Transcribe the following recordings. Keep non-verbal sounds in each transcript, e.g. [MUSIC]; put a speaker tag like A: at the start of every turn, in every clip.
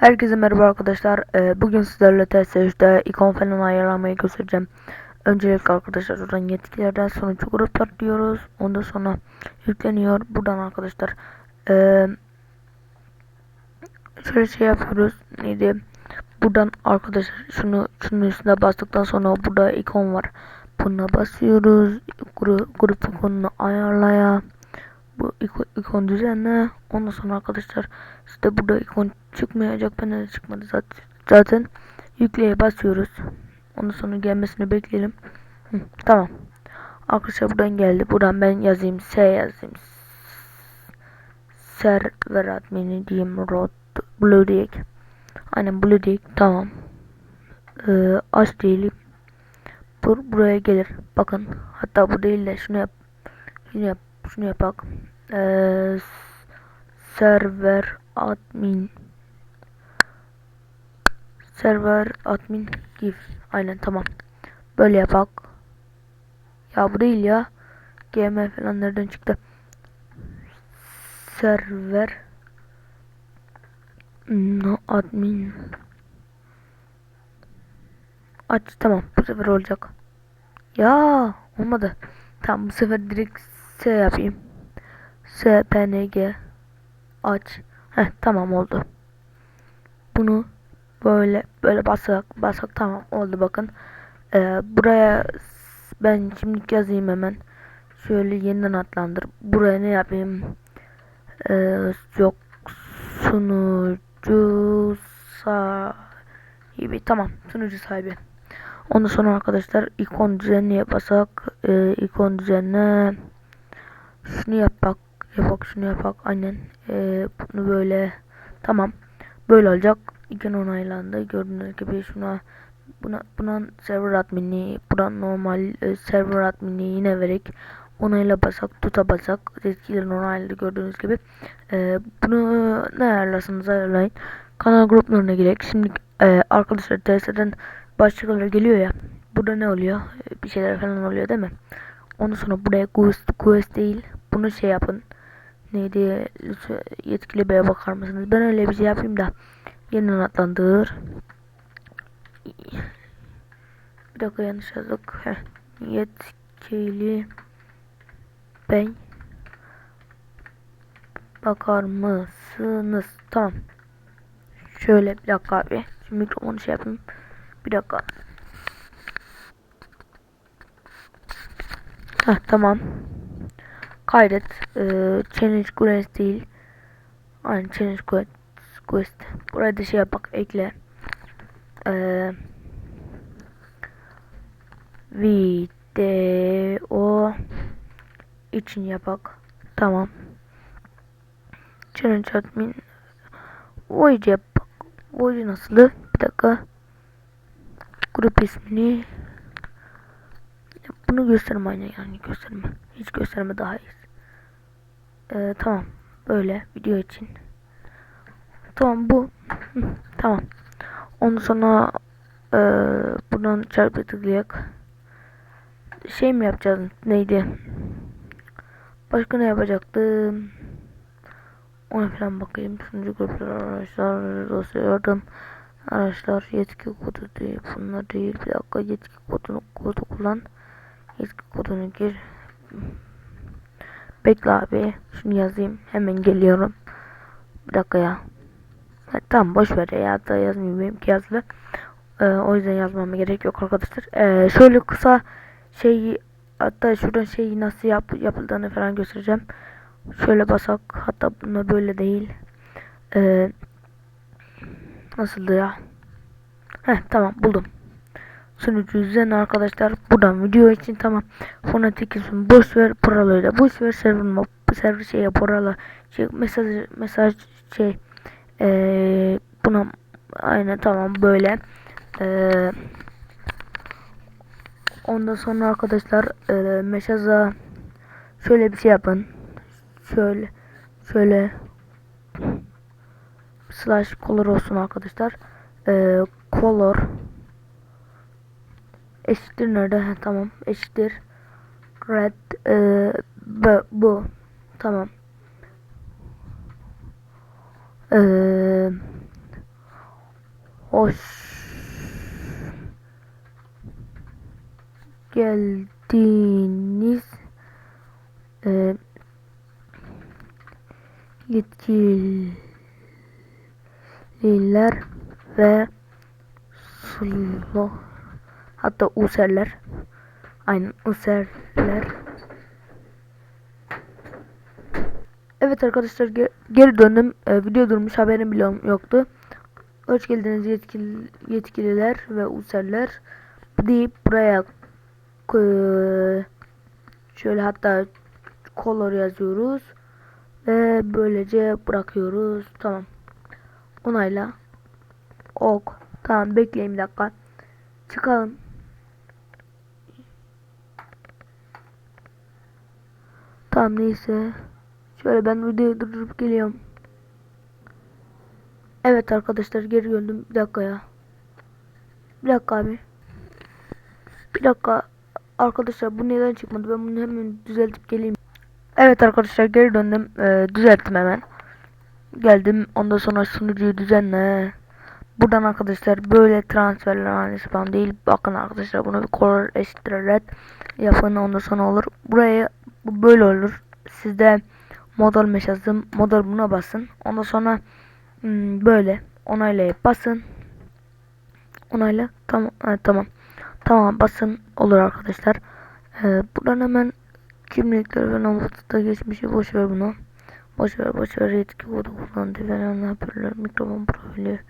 A: Herkese merhaba arkadaşlar. Ee, bugün sizlerle TS3'te ikon falan ayarlamayı göstereceğim. Öncelikle arkadaşlar oradan yetkilerden sonucu gruplar diyoruz. Ondan sonra yükleniyor. Buradan arkadaşlar ee, şöyle şey yapıyoruz. Neydi? Buradan arkadaşlar şunu şunun üstüne bastıktan sonra burada ikon var. Buna basıyoruz. Grup, grup ikonunu ayarlaya bu ikon, ikon düzenle. Ondan sonra arkadaşlar işte burada ikon çıkmayacak. Bende de çıkmadı zaten. Zaten yükleye basıyoruz. Ondan sonra gelmesini bekleyelim. Hı, tamam. Arkadaşlar buradan geldi. Buradan ben yazayım. S yazayım. Server admini diyeyim. Rot Blue diyek. Aynen Blue diyek. Tamam. Ee, aç diyelim. Bur buraya gelir. Bakın. Hatta bu değil de şunu yap. Şunu yap. Şunu yapak. Ee, server admin. Server admin give aynen tamam. Böyle yapak. Ya bu değil ya. Gm falan nereden çıktı? Server no admin. Aç tamam. Bu sefer olacak. Ya olmadı. Tamam bu sefer direkt S yapayım. Spng aç. Heh, tamam oldu. Bunu böyle böyle basak basak tamam oldu bakın. Ee, buraya ben şimdi yazayım hemen. Şöyle yeniden adlandır. Buraya ne yapayım? Ee, yok. Sunucu sahibi. Tamam sunucu sahibi. Ondan sonra arkadaşlar ikon düzenliye basak ee, ikon düzenle şunu yapak yapak şunu yapak. Aynen. Ee, bunu böyle tamam. Böyle olacak. İkon onaylandı. Gördüğünüz gibi şuna buna buna server admini buradan normal e, server admini yine vererek onayla basak tuta basak. Etkilerin onayladı gördüğünüz gibi. Ee, bunu ne ayarlarsanız ayarlayın. Kanal gruplarına girek şimdi e, arkadaşlar TS'den başlıklar geliyor ya. Burada ne oluyor? E, bir şeyler falan oluyor değil mi ondan sonra buraya quest, quest değil bunu şey yapın. Neydi yetkili beye bakar mısınız? Ben öyle bir şey yapayım da yeniden adlandır. Bir dakika yanlış yazdık. Heh. yetkili bey bakar mısınız? Tamam. Şöyle bir dakika abi şu mikrofonu şey yapayım. Bir dakika Heh, tamam. Kaydet. Ee, challenge quest değil. Aynı challenge quest quest. Buraya da şey yapak ekle. Ee, video için yapak. Tamam. Challenge admin. Voyage yapak. Voyage nasıldı? Bir dakika. Grup ismini bunu gösterme aynen yani gösterme. Hiç gösterme daha iyi. Ee, tamam. Böyle video için. Tamam bu. [LAUGHS] Tamam. Ondan sonra e, buradan çarpı tıklayak. Şey mi yapacağız? Neydi? Başka ne yapacaktım? Ona falan bakayım. Sunucu gruplar araçlar dosya araçlar yetki kodu değil. Bunlar değil. Bir dakika yetki kodunu kodu kullan yetki kodunu gir. Bekle abi şunu yazayım. Hemen geliyorum. Bir dakika ya. Ha, tamam boş ver ya. Da yazmayayım benimki yazılı. Ee, o yüzden yazmama gerek yok arkadaşlar. Ee, şöyle kısa şey hatta şuradan şey nasıl yap, yapıldığını falan göstereceğim. Şöyle basak hatta buna böyle değil. Ee, nasıldı ya? Heh, tamam buldum sunucu üzerine arkadaşlar. Buradan video için tamam. Fonetik ismi boş ver paraları da boş ver server server şeye paralı şey mesaj mesaj şey ee, buna aynen tamam böyle. Ee, ondan sonra arkadaşlar e, meşaza şöyle bir şey yapın. Şöyle şöyle slash color olsun arkadaşlar. E, color eşittir nerede? Ha, tamam. Eşittir. Red e, bu, bu. Tamam. E, hoş geldiniz. Ee, yetkililer ve sulu hatta userler. Aynen userler. Evet arkadaşlar ge- geri döndüm. Ee, video durmuş haberim bile yoktu. Hoş geldiniz yetkili, yetkililer ve userler. Deyip buraya şöyle hatta color yazıyoruz ve böylece bırakıyoruz. Tamam. Onayla. Ok. Tamam bekleyin bir dakika. Çıkalım tamam neyse. Şöyle ben videoyu durdurup geliyorum. Evet arkadaşlar geri döndüm. Bir dakika ya. Bir dakika abi. Bir dakika. Arkadaşlar bu neden çıkmadı? Ben bunu hemen düzeltip geleyim. Evet arkadaşlar geri döndüm. Ee, düzelttim hemen. Geldim. Ondan sonra sunucuyu düzenle. Buradan arkadaşlar böyle transferler aynı spam değil. Bakın arkadaşlar bunu bir color eşittir red yapın ondan sonra olur. Buraya bu böyle olur. Sizde model mesh yazdım. Model buna basın. Ondan sonra hmm, böyle onaylayıp basın. Onayla. Tamam evet, tamam. Tamam basın. Olur arkadaşlar. Ee, buradan hemen kimlikleri ve nomusta geçmişi boş ver bunu. Boş ver boş ver. Yetki kodu kullandı. Veren hoparlör mikrofon profili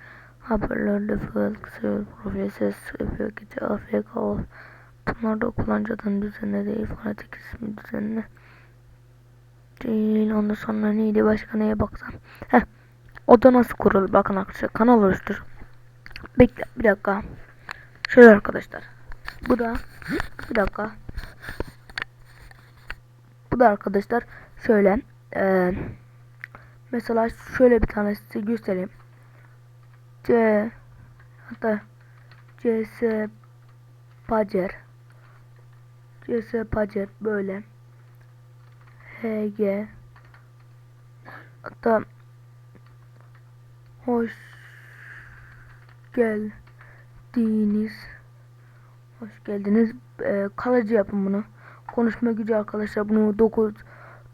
A: hoparlör default kısa profili ses paketi afk bunlar da kullanıcı adını düzenle değil fonetik ismi düzenle değil. Ondan sonra neydi başka neye baksam? Heh o da nasıl kurulur? Bakın arkadaşlar kanal oluştur. Bekle bir dakika. Şöyle arkadaşlar. Bu da bir dakika. Bu da arkadaşlar şöyle eee mesela şöyle bir tanesi göstereyim. C hatta CS Pacer CS Pacer böyle. HG hatta hoş geldiniz. Hoş geldiniz. Ee, kalıcı yapın bunu. Konuşma gücü arkadaşlar bunu 9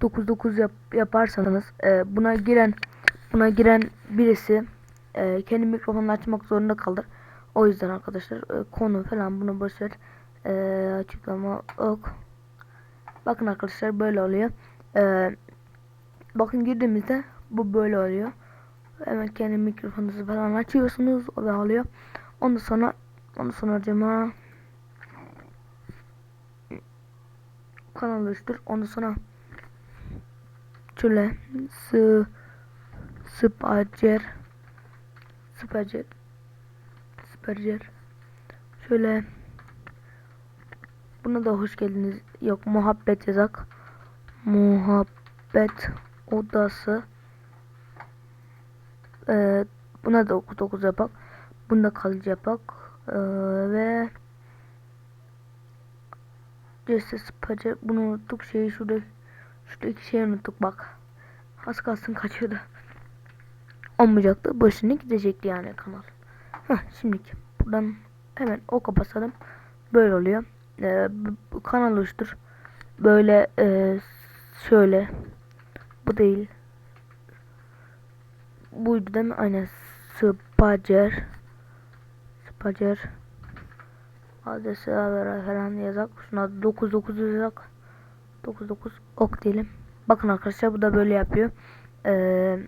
A: 9 9 yap, yaparsanız e, buna giren buna giren birisi e, kendi mikrofonunu açmak zorunda kalır. O yüzden arkadaşlar e, konu falan bunu boşver e, açıklama ok. Bakın arkadaşlar böyle oluyor. E, bakın girdiğimizde bu böyle oluyor. Hemen kendi mikrofonunuzu falan açıyorsunuz. O da oluyor. Ondan sonra ondan sonra cema kanal oluştur. Ondan sonra şöyle sı spacer spacer spacer şöyle buna da hoş geldiniz. Yok muhabbet yazak muhabbet odası. Ee, buna da 9 yapak. Bunda kalıcı yapak. Ee, ve Jesse Spacer bunu unuttuk. Şeyi şurada şurada iki şey unuttuk bak. Az kalsın kaçıyordu. Olmayacaktı. Başını gidecekti yani kanal. Heh, şimdiki buradan hemen oka basalım. Böyle oluyor bu kanal oluştur. Böyle e, şöyle bu değil. Buydu değil mi? Aynen. Spacer. Spacer. Adresi falan yazak şuna 99 yazak 99 ok diyelim. Bakın arkadaşlar bu da böyle yapıyor. Ee,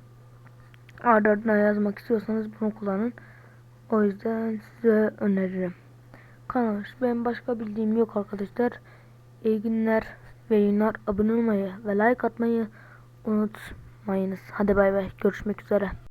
A: ardı ardına yazmak istiyorsanız bunu kullanın. O yüzden size öneririm kanal benim başka bildiğim yok arkadaşlar. İyi günler ve yayınlar. Abone olmayı ve like atmayı unutmayınız. Hadi bay bay. Görüşmek üzere